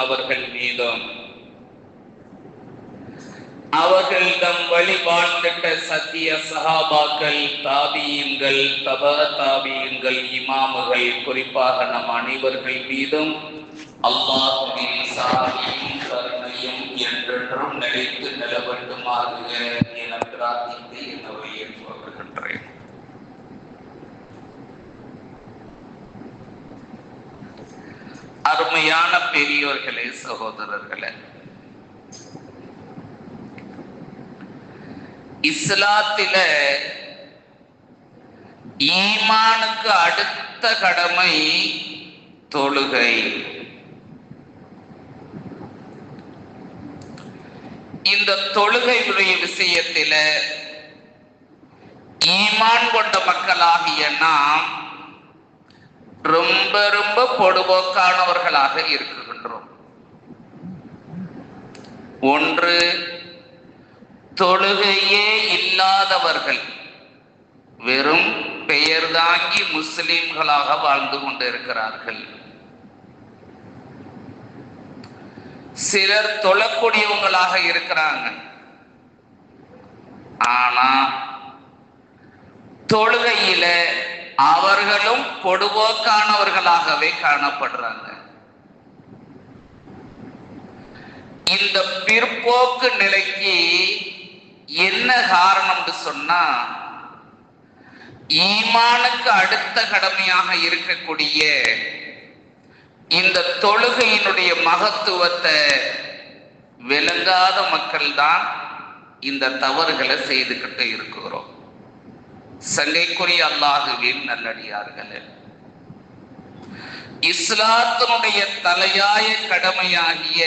அவர்கள் மீதும். அவர்கள் தம் வழி சத்திய சகாபாக்கள் தாபியங்கள் தப தாபியங்கள் இமாமுகள் குறிப்பாக நம் அனைவர்கள் மீதும் அல்லாஹுவின் சாதியும் கருணையும் என்றென்றும் நிலைத்து நிலவட்டுமாகுக என பிரார்த்தித்து அருமையான பெரியோர்களே சகோதரர்களே. இஸ்லாத்தில ஈமானுக்கு அடுத்த கடமை தொழுகை. இந்த தொழுகையுடைய விஷயத்தில ஈமான் கொண்ட மக்களாகிய நாம் ரொம்ப ரொம்ப பொடுபோக்கானவர்களாக இருக்குகின்றோம் ஒன்று தொழுகையே இல்லாதவர்கள் வெறும் பெயர் தாங்கி முஸ்லிம்களாக வாழ்ந்து கொண்டிருக்கிறார்கள். சிலர் தொழக்கூடியவங்களாக இருக்கிறாங்க. ஆனா தொழுகையில அவர்களும் பொடுபோக்கானவர்களாகவே காணப்படுறாங்க. இந்த பிற்போக்கு நிலைக்கு என்ன காரணம்னு சொன்னா ஈமானுக்கு அடுத்த கடமையாக இருக்கக்கூடிய இந்த தொழுகையினுடைய மகத்துவத்தை விளங்காத மக்கள் தான் இந்த தவறுகளை செய்துக்கிட்டு இருக்கிறோம். சங்கைக்குரிய அல்லாஹுவின் நல்லடியார்களே. இஸ்லாத்தினுடைய தலையாய கடமையாகிய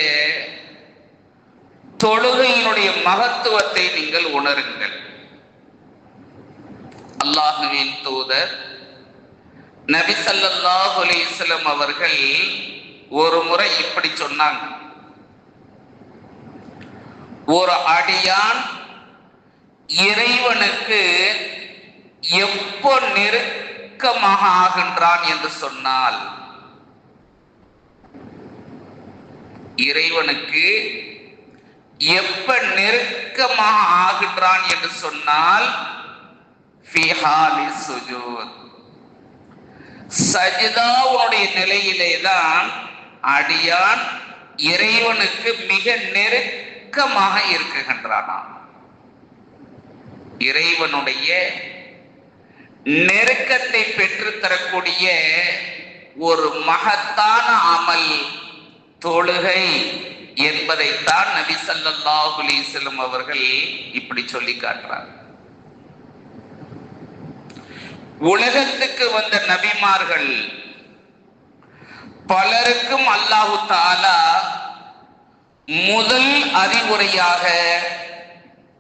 தொழுகையினுடைய மகத்துவத்தை நீங்கள் உணருங்கள். அல்லாஹுவின் தூதர் நபி ஸல்லல்லாஹு அவர்கள் ஒரு முறை இப்படி சொன்னாங்க. ஒரு அடியான் இறைவனுக்கு எப்போ நெருக்கமாக ஆகின்றான் என்று சொன்னால் இறைவனுக்கு எப்ப நெருக்கமாக ஆகின்றான் என்று சொன்னால் சஜிதாவுடைய நிலையிலே தான் அடியான் இறைவனுக்கு மிக நெருக்கமாக இருக்குகின்றானாம். இறைவனுடைய நெருக்கத்தை பெற்று தரக்கூடிய ஒரு மகத்தான அமல் தொழுகை என்பதைத்தான் நபி ஸல்லல்லாஹு அலைஹி அவர்கள் இப்படி சொல்லி காட்டுறார் உலகத்துக்கு வந்த நபிமார்கள் பலருக்கும் அல்லாஹு தாலா முதல் அறிவுரையாக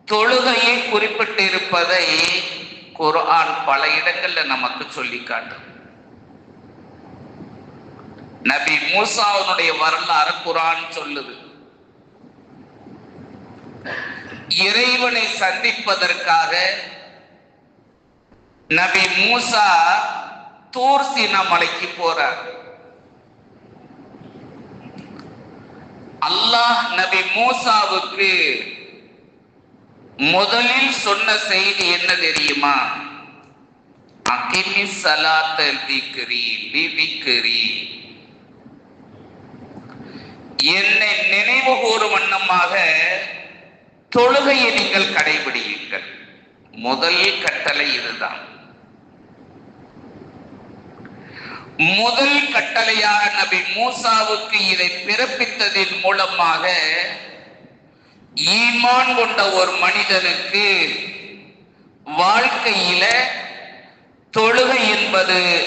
தொழுகையை குறிப்பிட்டிருப்பதை குர்ஆன் பல இடங்கள்ல நமக்கு சொல்லி காட்டும் நபி மூசாவுடைய வரலாறு குரான் சொல்லுது. இறைவனை சந்திப்பதற்காக நபி மூசா தூர் சீனா மலைக்கு போறார். அல்லாஹ் நபி மூசாவுக்கு முதலில் சொன்ன செய்தி என்ன தெரியுமா? அகிமி சலாத்த திக்ரி என்னை நினைவு கூறும் வண்ணமாக தொழுகையை நீங்கள் கடைபிடியுங்கள். முதல் கட்டளை இதுதான். முதல் கட்டளையாக நபி மூசாவுக்கு இதை பிறப்பித்ததின் மூலமாக ஈமான் கொண்ட ஒரு மனிதனுக்கு வாழ்க்கையில தொழுகை என்பது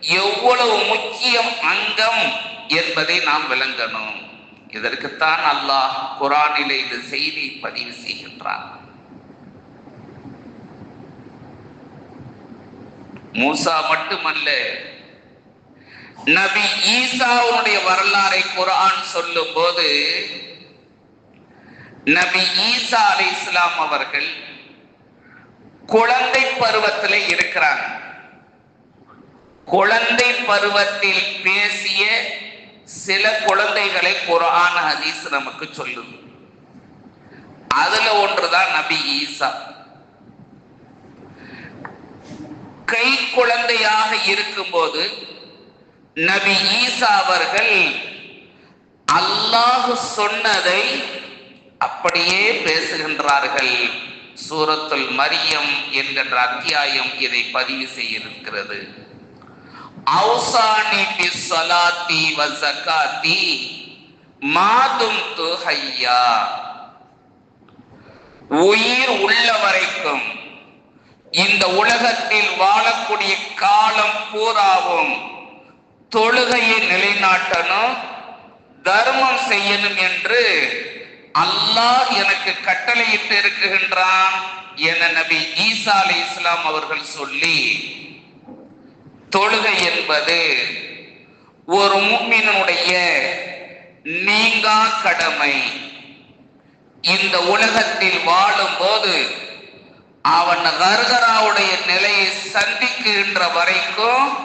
எவ்வளவு முக்கியம் அங்கம் என்பதை நாம் விளங்கணும். இதற்குத்தான் அல்லாஹ் குரானிலே இந்த செய்தி பதிவு செய்கின்றான். மூசா மட்டுமல்ல நபி ஈசாவுடைய வரலாறை குரான் சொல்லும் போது நபி ஈசா அலை இஸ்லாம் அவர்கள் குழந்தை பருவத்தில் இருக்கிறாங்க. குழந்தை பருவத்தில் பேசிய சில குழந்தைகளை குரான் ஹதீஸ் நமக்கு சொல்லுது. அதுல ஒன்றுதான் நபி ஈசா. கை குழந்தையாக இருக்கும்போது நபி ஈசா அவர்கள் அல்லாஹ் சொன்னதை அப்படியே பேசுகின்றார்கள். சூரத்துல் மரியம் என்கின்ற அத்தியாயம் இதை பதிவு செய்திருக்கிறது. அவுசானி பிஸ்ஸலாத்தி வ மாதும் ஹய்யா உயிர் உள்ள வரைக்கும் இந்த உலகத்தில் வாழக்கூடிய காலம் பூராவும் தொழுகையை நிலைநாட்டணும் தர்மம் செய்யணும் என்று அல்லாஹ் எனக்கு கட்டளையிட்டு இருக்குகின்றான் என நபி ஈசா அலி இஸ்லாம் அவர்கள் சொல்லி தொழுகை என்பது ஒரு மூமினுடைய நீங்கா கடமை. இந்த உலகத்தில் வாழும் போது அவன் கர்கராவுடைய நிலையை சந்திக்கின்ற வரைக்கும்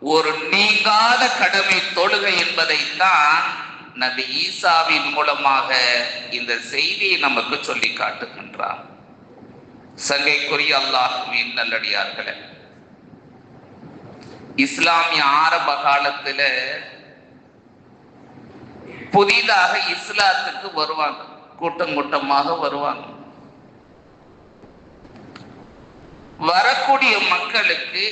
ஒரு நீங்காத கடமை தொழுகை என்பதைத்தான் நபி ஈசாவின் மூலமாக இந்த செய்தியை நமக்கு சொல்லி காட்டுகின்றார். சங்கைக்குரிய அல்லாஹுவின் நல்லடியார்களே இஸ்லாமிய ஆரம்ப காலத்துல புதிதாக இஸ்லாத்துக்கு வருவாங்க கூட்டம் கூட்டமாக வருவாங்க. வரக்கூடிய மக்களுக்கு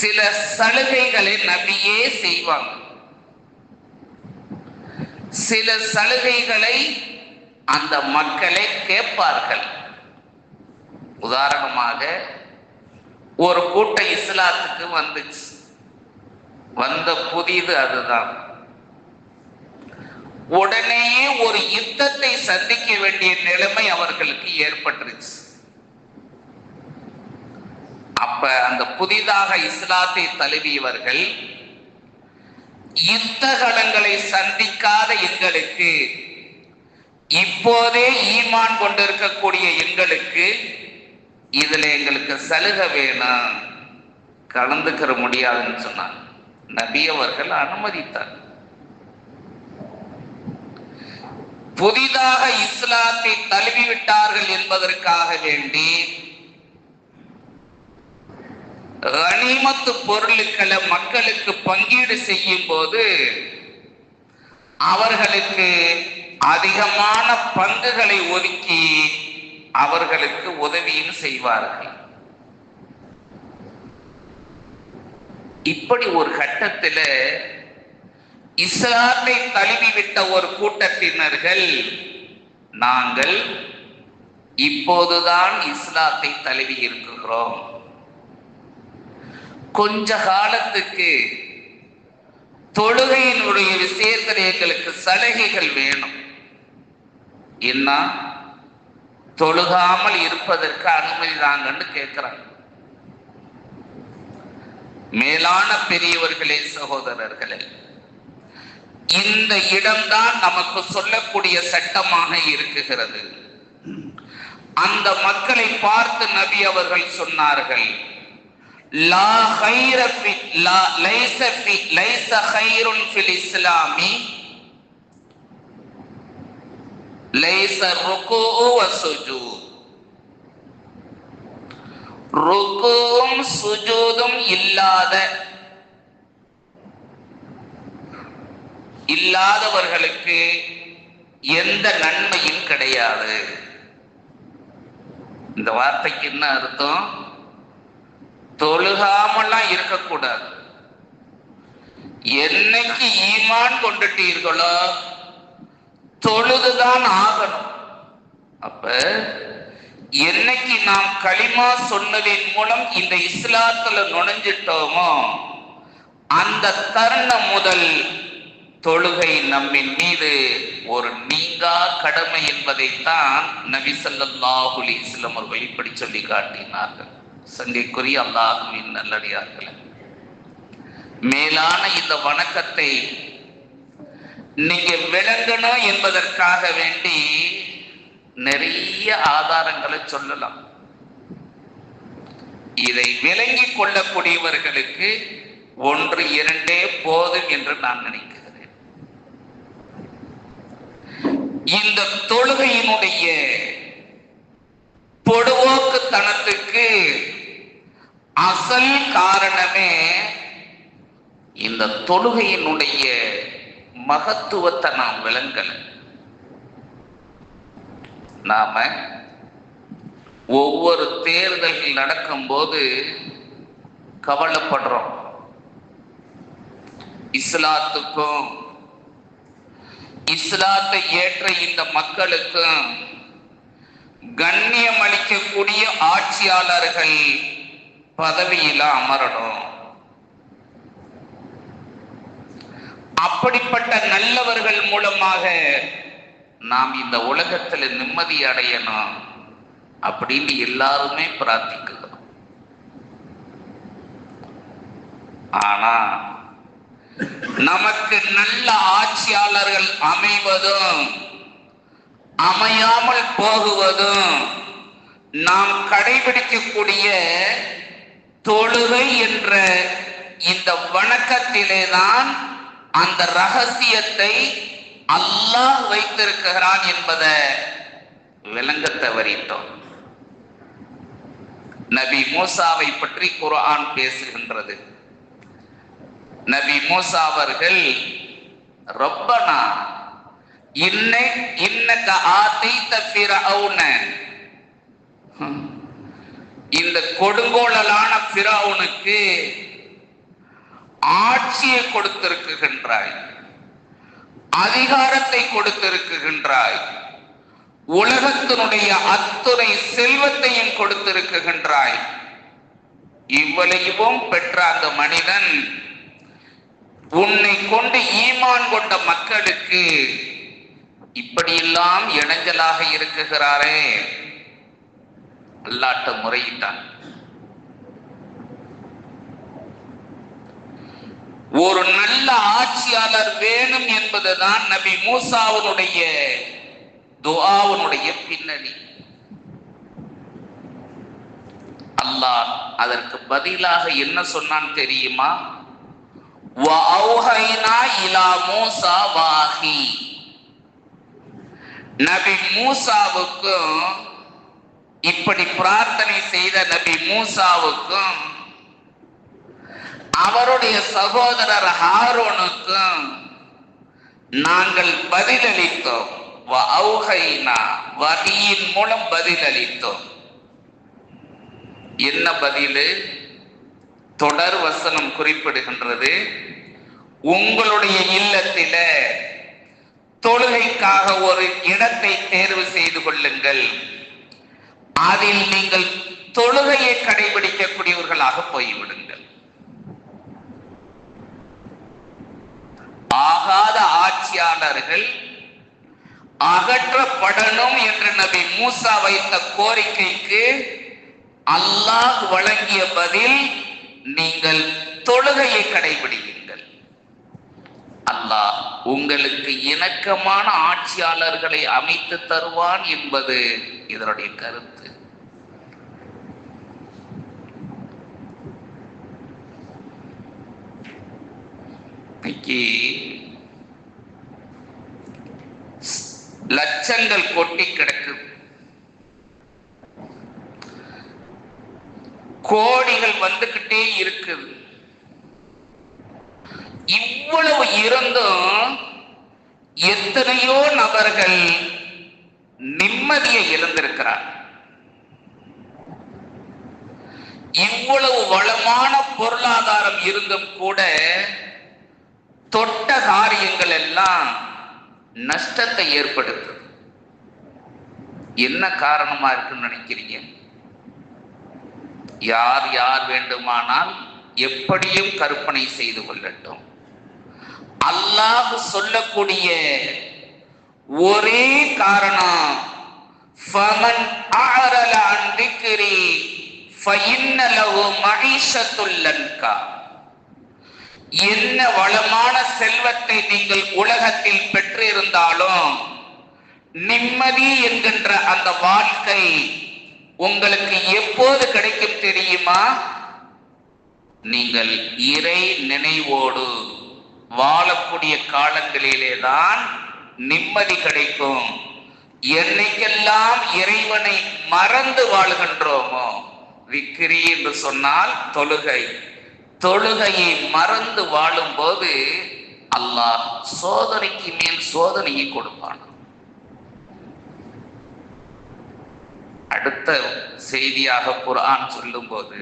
சில சலுகைகளை நபியே செய்வாங்க. சில சலுகைகளை அந்த மக்களே கேட்பார்கள். உதாரணமாக ஒரு கூட்டம் இஸ்லாத்துக்கு வந்துச்சு. வந்த புதிது அதுதான். உடனேயே ஒரு யுத்தத்தை சந்திக்க வேண்டிய நிலைமை அவர்களுக்கு ஏற்பட்டுருச்சு. அப்ப அந்த புதிதாக இஸ்லாத்தை தழுவியவர்கள் யுத்தகளங்களை சந்திக்காத எங்களுக்கு இப்போதே ஈமான் கொண்டிருக்கக்கூடிய எங்களுக்கு இதுல எங்களுக்கு சலுகை வேணும். கலந்துக்கிற முடியாதுன்னு சொன்னாங்க. நபி அவர்கள் அனுமதித்தார். புதிதாக இஸ்லாத்தை தழுவி விட்டார்கள் என்பதற்காக வேண்டி கனிமத்து பொருளுக்களை மக்களுக்கு பங்கீடு செய்யும் போது அவர்களுக்கு அதிகமான பங்குகளை ஒதுக்கி அவர்களுக்கு உதவியும் செய்வார்கள். இப்படி ஒரு கட்டத்தில் இஸ்லாத்தை தழுவிவிட்ட ஒரு கூட்டத்தினர்கள் நாங்கள் இப்போதுதான் இஸ்லாத்தை தழுவி இருக்கிறோம். கொஞ்ச காலத்துக்கு தொழுகையினுடைய விஷயத்தில் எங்களுக்கு சலுகைகள் வேணும். என்ன? தொழுகாமல் இருப்பதற்கு அனுமதி தாங்கன்னு கேட்கிறாங்க மேலான பெரியவர்களே சகோதரர்களே இந்த இடம்தான் நமக்கு சொல்லக்கூடிய சட்டமாக இருக்குகிறது. அந்த மக்களை பார்த்து நபி அவர்கள் சொன்னார்கள் லா خير في لا ليس في ليس خير في الاسلام ليس الركوع والسجود ருக்கும் சுஜூதும் இல்லாத இல்லாதவர்களுக்கு எந்த நன்மையும் கிடையாது இந்த வார்த்தைக்கு என்ன அர்த்தம் தொழுகாமலாம் இருக்கக்கூடாது. என்னைக்கு ஈமான் கொண்டுட்டீர்களோ தொழுதுதான் ஆகணும். அப்ப என்னைக்கு நாம் களிமா சொன்னதின் மூலம் இந்த இஸ்லாத்துல நுழைஞ்சிட்டோமோ அந்த தருணம் முதல் தொழுகை நம்மின் மீது ஒரு நீங்கா கடமை என்பதைத்தான் நபி சல்லாஹுலி இஸ்லம் அவர்கள் இப்படி சொல்லி காட்டினார்கள். சங்கைக்குரிய அல்லாஹுவின் நல்லடியார்களே. மேலான இந்த வணக்கத்தை நீங்க விளங்கணும் என்பதற்காக வேண்டி நிறைய ஆதாரங்களை சொல்லலாம். இதை விளங்கி கொள்ளக்கூடியவர்களுக்கு ஒன்று இரண்டே போதும் என்று நான் நினைக்கிறேன். இந்த தொழுகையினுடைய பொடுவோக்கு தனத்துக்கு அசல் காரணமே இந்த தொழுகையினுடைய மகத்துவத்தை நாம் விளங்கல. நாம ஒவ்வொரு தேர்தல்கள் நடக்கும்போது கவலைப்படுறோம். இஸ்லாத்துக்கும் இஸ்லாத்தை ஏற்ற இந்த மக்களுக்கும் கண்ணியம் அளிக்கக்கூடிய ஆட்சியாளர்கள் பதவியில அமரணும். அப்படிப்பட்ட நல்லவர்கள் மூலமாக நாம் இந்த உலகத்துல நிம்மதி அடையணும் அப்படின்னு எல்லாருமே பிரார்த்திக்கிறோம். ஆனா நமக்கு நல்ல ஆட்சியாளர்கள் அமைவதும் அமையாமல் போகுவதும் நாம் கடைபிடிக்கக்கூடிய தொழுகை என்ற இந்த வணக்கத்திலே தான் அந்த ரகசியத்தை அல்லாஹ் வைத்திருக்கிறான் என்பதை விளங்க தவறிட்டோம் நபி மூசாவை பற்றி குரான் பேசுகின்றது நபி மூசா அவர்கள் ரப்பனா இன்ன இன்னக்க ஆத்தை தப்பிர ஹம். இந்த கொடுங்கோளலான பிராவுனுக்கு ஆட்சியை கொடுத்திருக்குகின்றாய். அதிகாரத்தை கொடுத்திருக்குகின்றாய். உலகத்தினுடைய அத்துணை செல்வத்தையும் கொடுத்திருக்குகின்றாய். இவ்வளையும் பெற்ற அந்த மனிதன் உன்னை கொண்டு ஈமான் கொண்ட மக்களுக்கு இப்படியெல்லாம் இணைஞ்சலாக இருக்குகிறாரே. அல்லாட்ட முறையிட்டான். ஒரு நல்ல ஆட்சியாளர் வேணும் என்பதுதான் நபி மூசாவினுடைய துஆவினுடைய பின்னணி. அல்லாஹ் அதற்கு பதிலாக என்ன சொன்னான் தெரியுமா? நபி மூசாவுக்கும் இப்படி பிரார்த்தனை செய்த நபி மூசாவுக்கும் அவருடைய சகோதரர் ஹாரோனுக்கும் நாங்கள் பதிலளித்தோம். வகையின் மூலம் பதிலளித்தோம். என்ன பதிலு? தொடர் வசனம் குறிப்பிடுகின்றது. உங்களுடைய இல்லத்தில தொழுகைக்காக ஒரு இடத்தை தேர்வு செய்து கொள்ளுங்கள். அதில் நீங்கள் தொழுகையை கடைபிடிக்கக்கூடியவர்களாக போய்விடுங்கள். ஆகாத ஆட்சியாளர்கள் அகற்றப்படணும் என்று நபி மூசா வைத்த கோரிக்கைக்கு அல்லாஹ் வழங்கிய பதில் நீங்கள் தொழுகையை கடைபிடியுங்கள். அல்லாஹ் உங்களுக்கு இணக்கமான ஆட்சியாளர்களை அமைத்து தருவான் என்பது இதனுடைய கருத்து. இன்னைக்கு லட்சங்கள் கொட்டி கிடக்கு கோடிகள் வந்துகிட்டே இருக்குது. இவ்வளவு இருந்தும் எத்தனையோ நபர்கள் நிம்மதியை இழந்திருக்கிறார். இவ்வளவு வளமான பொருளாதாரம் இருந்தும் கூட தொட்ட காரியங்கள் எல்லாம் நஷ்டத்தை ஏற்படுத்துது. என்ன காரணமா இருக்குன்னு நினைக்கிறீங்க? யார் யார் வேண்டுமானால் எப்படியும் கற்பனை செய்து கொள்ளட்டும். அல்லாஹ் சொல்லக்கூடிய ஒரே காரணம் ஃபமன் ஆரல அன் திக்ரி ஃபஇன்ன என்ன வளமான செல்வத்தை நீங்கள் உலகத்தில் பெற்றிருந்தாலும் நிம்மதி என்கின்ற அந்த வாழ்க்கை உங்களுக்கு எப்போது கிடைக்கும் தெரியுமா? நீங்கள் இறை நினைவோடு. வாழக்கூடிய காலங்களிலே தான் நிம்மதி கிடைக்கும். என்னைக்கெல்லாம் இறைவனை மறந்து வாழுகின்றோமோ விக்கிரி என்று சொன்னால் தொழுகை. தொழுகையை மறந்து வாழும்போது அல்லாஹ் சோதனைக்கு மேல் சோதனையை கொடுப்பான். அடுத்த செய்தியாக குர்ஆன் சொல்லும்போது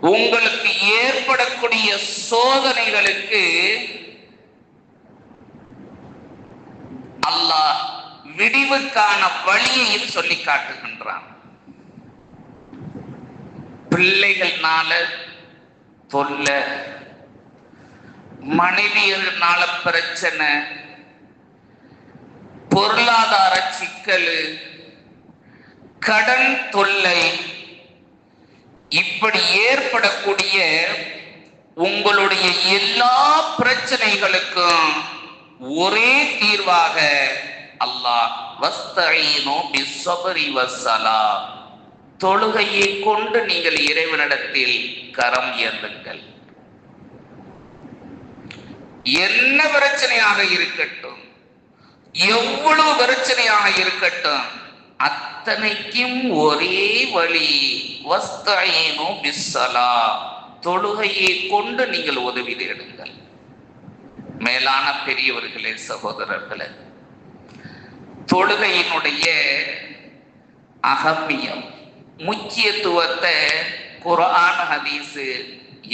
உங்களுக்கு ஏற்படக்கூடிய சோதனைகளுக்கு அல்லாஹ் விடிவுக்கான வழியையும் சொல்லி காட்டுகின்றான். பிள்ளைகள்னால தொல்லை மனைவியர்னால பிரச்சனை பொருளாதார சிக்கல் கடன் தொல்லை இப்படி ஏற்படக்கூடிய உங்களுடைய எல்லா பிரச்சனைகளுக்கும் ஒரே தீர்வாக அல்லாஹ் வஸ்தஈனு பிஸ்ஸப்ரி வசலா தொழுகையை கொண்டு நீங்கள் இறைவனிடத்தில் கரம் ஏந்துங்கள். என்ன பிரச்சனையாக இருக்கட்டும் எவ்வளவு பிரச்சனையாக இருக்கட்டும் அத்தனைக்கும் ஒரே வழி வஸ்தஈனு பிஸ்ஸலா. தொழுகையை கொண்டு நீங்கள் உதவி தேடுங்கள் மேலான பெரியவர்களே சகோதரர்களே தொழுகையினுடைய அகமியம் முக்கியத்துவத்தை குரான ஹதீஸ்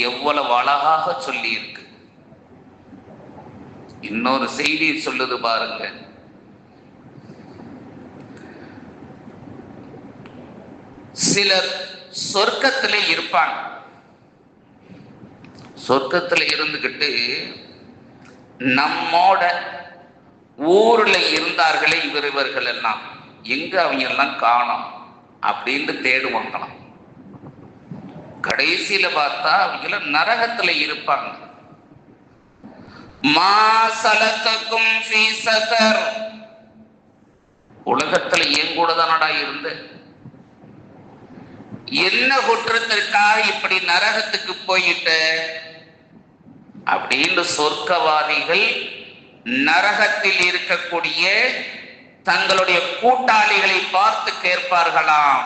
எவ்வளவு அழகாக சொல்லி இருக்கு இன்னொரு செய்தி சொல்லுது பாருங்க. சிலர் சொர்க்கத்திலே இருப்பாங்க. சொர்க்கத்துல இருந்துகிட்டு நம்மோட ஊர்ல இருந்தார்களே இவர் இவர்கள் எல்லாம். எங்க அவங்க எல்லாம் காணும் அப்படின்னு தேடுவாங்களாம். கடைசியில பார்த்தா அவங்க நரகத்துல இருப்பாங்க. உலகத்துல என் கூட தானடா இருந்த. என்ன குற்றத்திற்காக இப்படி நரகத்துக்கு போயிட்ட? அப்படின்னு சொர்க்கவாதிகள் நரகத்தில் இருக்கக்கூடிய தங்களுடைய கூட்டாளிகளை பார்த்து கேட்பார்களாம்.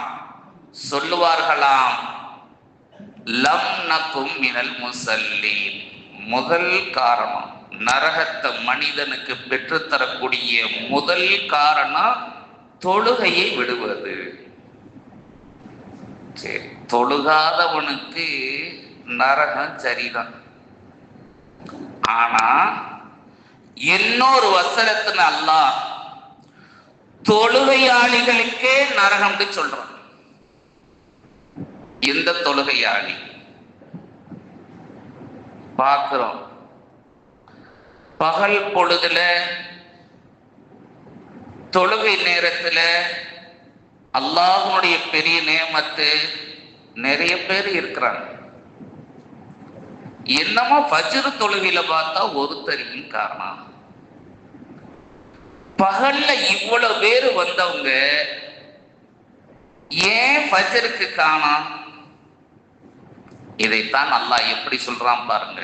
சொல்லுவார்களாம் லம் நக்கும் மினல் முசல்லி முதல் காரணம் நரகத்தை மனிதனுக்கு பெற்றுத்தரக்கூடிய முதல் காரணம் தொழுகையை விடுவது. சரி தொழுகாதவனுக்கு நரகம் சரிதான் ஆனா இன்னொரு வசனத்துல அல்லாஹ் தொழுகையாளிகளுக்கே நரகம்னு சொல்றான். எந்த தொழுகையாளி? பார்க்கிறோம். பகல் பொழுதுல தொழுகை நேரத்துல அல்லாஹனுடைய பெரிய நேமத்து நிறைய பேர் இருக்கிறாங்க. என்னமோ பஜ்ரு தொழுவில பார்த்தா ஒருத்தரையும் காரணம் பகல்ல இவ்வளவு பேர் வந்தவங்க ஏன் பஜருக்கு காணாம்? இதைத்தான் அல்லாஹ் எப்படி சொல்றான் பாருங்க.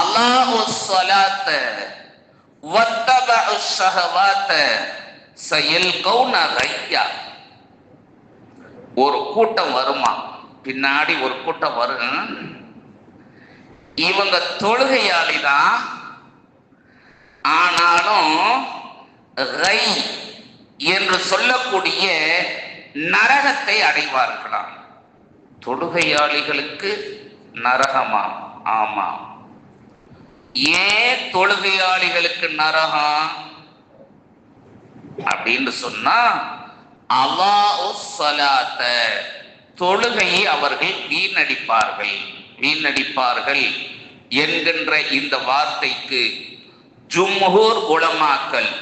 அல்லாஹு ஒரு கூட்டம் வருமா? பின்னாடி ஒரு கூட்டம் வரும். இவங்க தொழுகையாளி தான் ஆனாலும் ரை என்று சொல்லக்கூடிய நரகத்தை அடைவார்களாம். தொழுகையாளிகளுக்கு நரகமா? ஆமாம். ஏன் தொழுகையாளிகளுக்கு நரகம் அப்படின்னு சொன்னா அல்லாஹு தொழுகையை அவர்கள் வீணடிப்பார்கள். வீணடிப்பார்கள் என்கின்ற இந்த வார்த்தைக்கு ஜும்ஹூர் உலமாக்கல்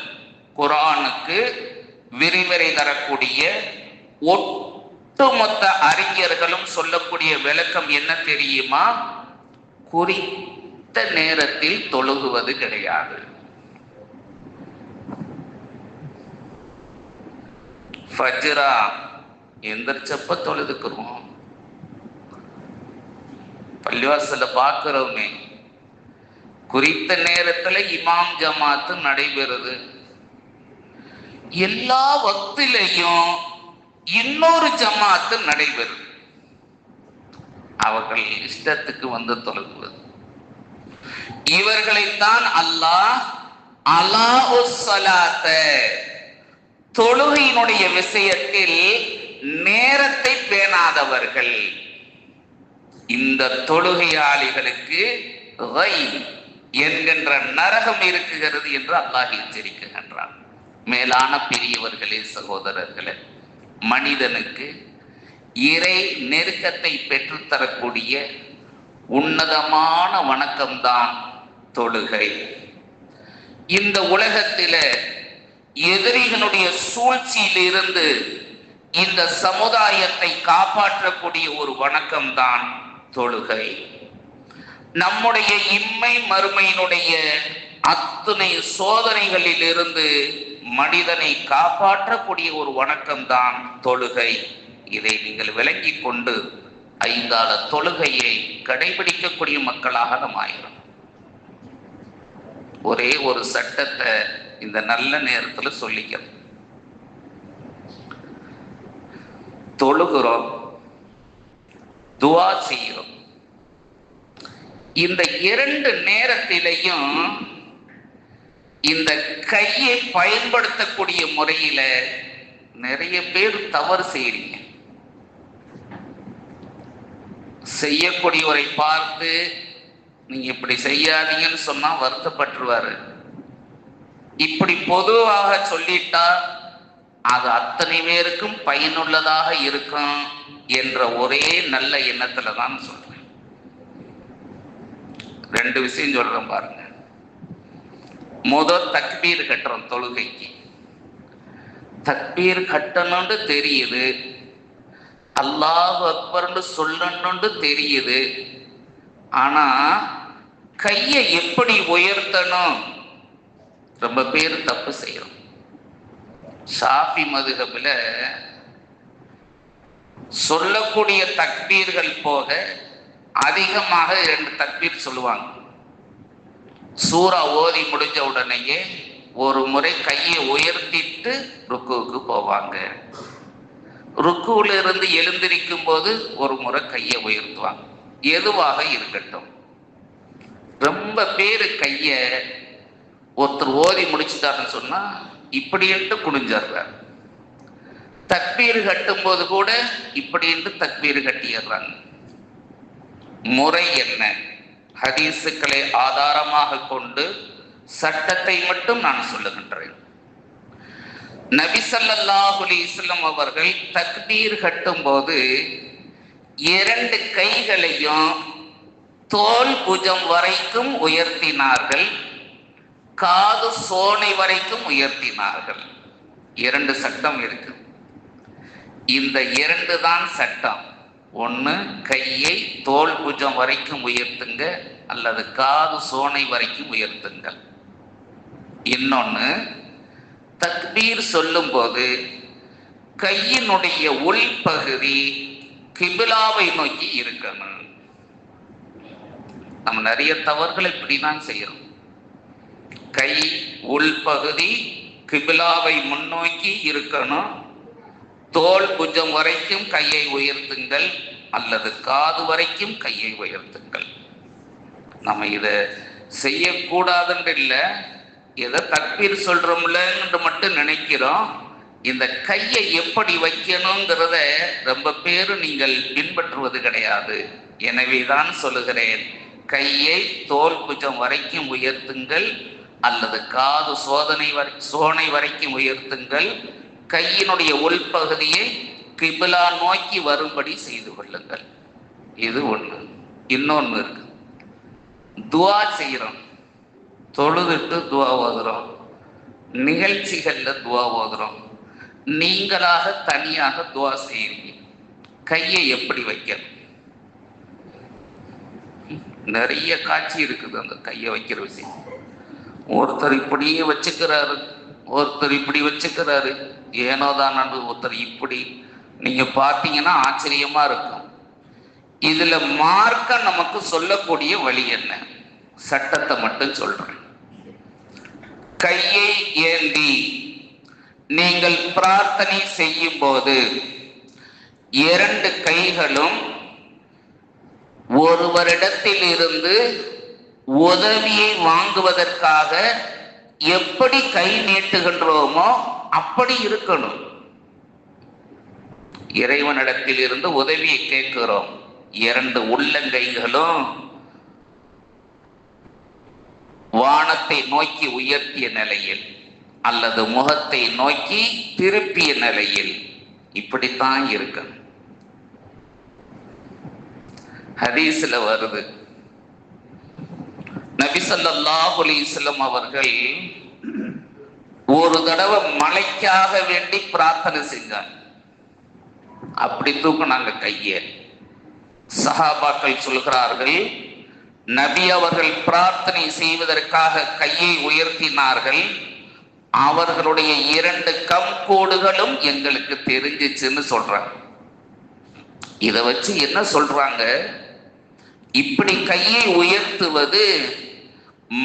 குரானுக்கு விரிவரை தரக்கூடிய ஒட்டுமொத்த அறிஞர்களும் சொல்லக்கூடிய விளக்கம் என்ன தெரியுமா? குறித்த நேரத்தில் தொழுகுவது கிடையாது. ஃபஜ்ரா எந்திரிச்சப்ப தொழுதுக்குருவோம். பள்ளிவாசல்ல பார்க்கிறோமே குறித்த நேரத்துல இமாம் ஜமாத்து நடைபெறுது. எல்லா வக்திலையும் இன்னொரு ஜமாத்து நடைபெறுது. அவர்கள் இஷ்டத்துக்கு வந்து தொழுகுவது. இவர்களைத்தான் அல்லாஹ் அலா சலாத்த தொழுகையினுடைய விஷயத்தில் நேரத்தை பேணாதவர்கள். இந்த தொழுகையாளிகளுக்கு என்கின்ற நரகம் இருக்குகிறது என்று அல்லாஹ் எச்சரிக்கின்றான். மேலான பெரியவர்களே சகோதரர்களே மனிதனுக்கு இறை நெருக்கத்தை பெற்றுத்தரக்கூடிய உன்னதமான வணக்கம்தான் தொழுகை. இந்த உலகத்தில எதிரிகளுடைய சூழ்ச்சியிலிருந்து இந்த சமுதாயத்தை காப்பாற்றக்கூடிய ஒரு வணக்கம்தான் தொழுகை. நம்முடைய இம்மை மறுமையினுடைய அத்துணை சோதனைகளில் இருந்து மனிதனை காப்பாற்றக்கூடிய ஒரு வணக்கம்தான் தொழுகை. இதை நீங்கள் விளங்கி கொண்டு ஐந்தால தொழுகையை கடைபிடிக்கக்கூடிய மக்களாக நாம் ஆயிரும். ஒரே ஒரு சட்டத்தை இந்த நல்ல நேரத்துல சொல்லிக்கிறோம் தொழுகிறோம் துவா செய்கிறோம். இந்த இரண்டு நேரத்திலையும் இந்த கையை பயன்படுத்தக்கூடிய முறையில நிறைய பேர் தவறு செய்யறீங்க செய்யக்கூடியவரை பார்த்து நீங்க இப்படி செய்யாதீங்கன்னு சொன்னா வருத்தப்பட்டுருவாரு. இப்படி பொதுவாக சொல்லிட்டா அது அத்தனை பேருக்கும் பயனுள்ளதாக இருக்கும் என்ற ஒரே நல்ல எண்ணத்துல தான் சொல்றேன். ரெண்டு விஷயம் சொல்றேன் பாருங்க. முதல் தக்பீர் கட்டுறோம் தொழுகைக்கு. தக்பீர் கட்டணும்னு தெரியுது. அல்லாஹ் அக்பர்னு சொல்லணும்னு தெரியுது. ஆனா கையை எப்படி உயர்த்தணும்? ரொம்ப பேர் தப்பு செய்யணும் சாஃபி மதுகபில சொல்லக்கூடிய தக்பீர்கள் போக அதிகமாக இரண்டு தக்பீர் சொல்லுவாங்க. சூறா ஓதி முடிஞ்ச உடனேயே ஒரு முறை கையை உயர்த்திட்டு ருக்குவுக்கு போவாங்க. ருக்குவுல இருந்து எழுந்திருக்கும் போது ஒரு முறை கையை உயர்த்துவாங்க. எதுவாக இருக்கட்டும். ரொம்ப பேரு கைய ஒருத்தர் ஓதி முடிச்சுட்டாருன்னு சொன்னா இப்படின்ட்டு குடிஞ்சிடுறார் தக்பீர் கட்டும் போது கூட இப்படின்ட்டு தக்பீர் கட்டிடுறாங்க. முறை என்ன? ஹதீஸுக்களை ஆதாரமாக கொண்டு சட்டத்தை மட்டும் நான் சொல்லுகின்றேன். நபி ஸல்லல்லாஹு அலைஹி அவர்கள் தக்பீர் கட்டும் போது இரண்டு கைகளையும் தோல் புஜம் வரைக்கும் உயர்த்தினார்கள் காது சோனை வரைக்கும் உயர்த்தினார்கள். இரண்டு சட்டம் இருக்கு. இந்த இரண்டு தான் சட்டம். ஒன்று கையை தோல் புஜம் வரைக்கும் உயர்த்துங்க அல்லது காது சோனை வரைக்கும் உயர்த்துங்கள். இன்னொன்று தக்பீர் சொல்லும்போது கையினுடைய உள்பகுதி கிபிலாவை நோக்கி இருக்கணும். நம்ம நிறைய தவறுகளை இப்படிதான் செய்யறோம். கை உள்பகுதி கிபிலாவை முன்னோக்கி இருக்கணும். தோல் குஜம் வரைக்கும் கையை உயர்த்துங்கள் அல்லது காது வரைக்கும் கையை உயர்த்துங்கள். நம்ம இதை செய்யக்கூடாதுன்னு இல்லை எதை தக்பீர் சொல்றோம்லன்னு மட்டும் நினைக்கிறோம். இந்த கையை எப்படி வைக்கணுங்கிறத ரொம்ப பேர் நீங்கள் பின்பற்றுவது கிடையாது. எனவே தான் சொல்லுகிறேன் கையை தோல் குஜம் வரைக்கும் உயர்த்துங்கள் அல்லது காது சோதனை வரை சோனை வரைக்கும் உயர்த்துங்கள் கையினுடைய உள்பகுதியை கிபிலா நோக்கி வரும்படி செய்து கொள்ளுங்கள். இது ஒன்று இன்னொன்று இருக்கு. துவா செய்கிறோம் தொழுதுட்டு துவா ஓதுறோம். நிகழ்ச்சிகள்ல துவா ஓதுறோம். நீங்களாக தனியாக துவா செய்றீங்க கையை எப்படி வைக்கணும்? நிறைய காட்சி இருக்குது அந்த கையை வைக்கிற விஷயம். ஒருத்தர் இப்படியே வச்சுக்கிறாரு ஒருத்தர் இப்படி வச்சுக்கிறாரு. ஏனோ தான் ஒருத்தர் இப்படி. நீங்க பார்த்தீங்கன்னா ஆச்சரியமா இருக்கும். இதுல மார்க்க நமக்கு சொல்லக்கூடிய வழி என்ன? சட்டத்தை மட்டும் சொல்றேன். கையை ஏந்தி நீங்கள் பிரார்த்தனை செய்யும் போது இரண்டு கைகளும் ஒருவரிடத்தில் இருந்து உதவியை வாங்குவதற்காக எப்படி கை நீட்டுகின்றோமோ அப்படி இருக்கணும். இறைவனிடத்தில் இருந்து உதவியை கேட்கிறோம். இரண்டு உள்ளங்கைகளும் வானத்தை நோக்கி உயர்த்திய நிலையில் அல்லது முகத்தை நோக்கி திருப்பிய நிலையில் இப்படித்தான் இருக்கணும். ஹதீஸ்ல வருது. நபி அவர்கள் ஒரு தடவை மலைக்காக வேண்டி பிரார்த்தனை செஞ்சாங்க அப்படி தூக்குனாங்க கைய. சஹாபாக்கள் சொல்கிறார்கள் நபி அவர்கள் பிரார்த்தனை செய்வதற்காக கையை உயர்த்தினார்கள். அவர்களுடைய இரண்டு கம்கோடுகளும் எங்களுக்கு தெரிஞ்சிச்சுன்னு சொல்றாங்க. இதை வச்சு என்ன சொல்றாங்க? இப்படி கையை உயர்த்துவது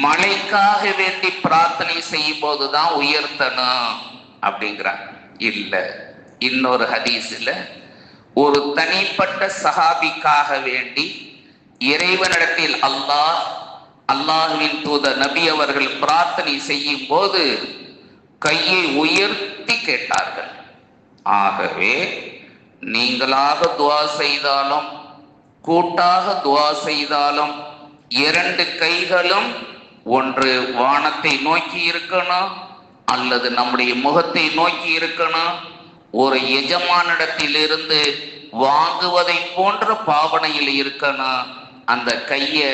மழைக்காக வேண்டி பிரார்த்தனை செய்யும் போதுதான் உயர்த்தணும் அப்படிங்கிறாங்க. இல்ல இன்னொரு ஹதீஸ்ல ஒரு தனிப்பட்ட சஹாபிக்காக வேண்டி இறைவனிடத்தில் அல்லாஹ் அல்லாஹுவின் தூதர் நபி அவர்கள் பிரார்த்தனை செய்யும் போது கையை உயர்த்தி கேட்டார்கள். ஆகவே நீங்களாக துவா செய்தாலும் கூட்டாக துவா செய்தாலும் இரண்டு கைகளும் ஒன்று வானத்தை நோக்கி இருக்கணும் அல்லது நம்முடைய முகத்தை நோக்கி இருக்கணும். ஒரு எஜமானிடத்திலிருந்து வாங்குவதை போன்ற பாவனையில் இருக்கணும். அந்த கையை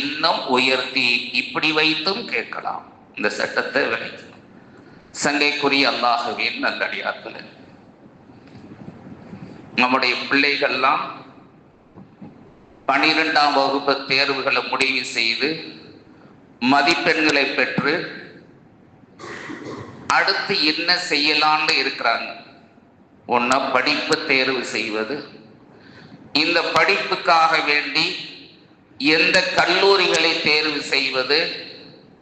இன்னும் உயர்த்தி இப்படி வைத்தும் கேட்கலாம். இந்த சட்டத்தை விளைக்கணும் சங்கைக்குரிய அல்லாஹுவின் நல்லடியார்கள் நம்முடைய பிள்ளைகள்லாம் பனிரெண்டாம் வகுப்பு தேர்வுகளை முடிவு செய்து மதிப்பெண்களை பெற்று அடுத்து என்ன செய்யலான்னு இருக்கிறாங்க. ஒன்னா படிப்பு தேர்வு செய்வது. இந்த படிப்புக்காக வேண்டி எந்த கல்லூரிகளை தேர்வு செய்வது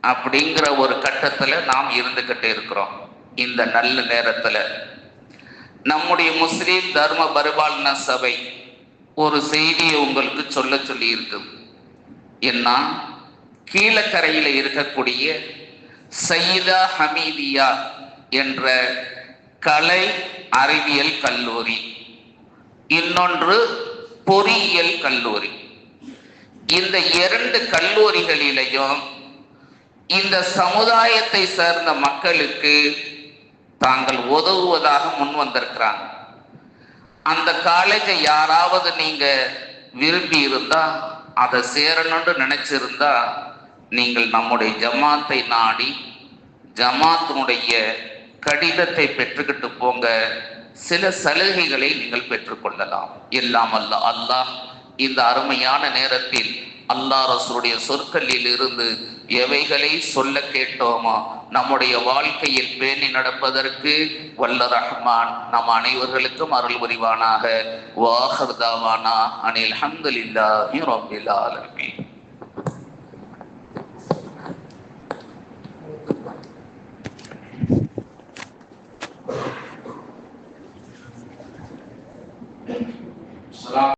அப்படிங்கிற ஒரு கட்டத்துல நாம் இருந்துக்கிட்டு இருக்கிறோம். இந்த நல்ல நேரத்துல. நம்முடைய முஸ்லீம் தர்ம பரிபாலன சபை ஒரு செய்தியை உங்களுக்கு சொல்ல சொல்லி இருக்குது என்ன? கீழக்கரையில் இருக்கக்கூடிய சைதா ஹமீதியா என்ற கலை அறிவியல் கல்லூரி. இன்னொன்று பொறியியல் கல்லூரி. இந்த இரண்டு கல்லூரிகளிலையும் இந்த சமுதாயத்தை சேர்ந்த மக்களுக்கு தாங்கள் உதவுவதாக முன் வந்திருக்கிறாங்க. அந்த காலேஜை யாராவது நீங்க விரும்பி இருந்தா அதை சேரணும்னு நினைச்சிருந்தா நீங்கள் நம்முடைய ஜமாத்தை நாடி ஜமாத்தினுடைய கடிதத்தை பெற்றுக்கிட்டு போங்க. சில சலுகைகளை நீங்கள் பெற்றுக்கொள்ளலாம். இல்லாமல் அல்லாஹ் இந்த அருமையான நேரத்தில் அல்லா ரசூருடைய சொற்களில் இருந்து எவைகளை சொல்ல கேட்டோமோ நம்முடைய வாழ்க்கையில் பேணி நடப்பதற்கு வல்ல ரஹ்மான் நம் அனைவர்களுக்கும் அருள் புரிவானாக. வாஹர்தாவானா அனில் ஹம்துலில்லாஹி ரப்பில் ஆலமீன்.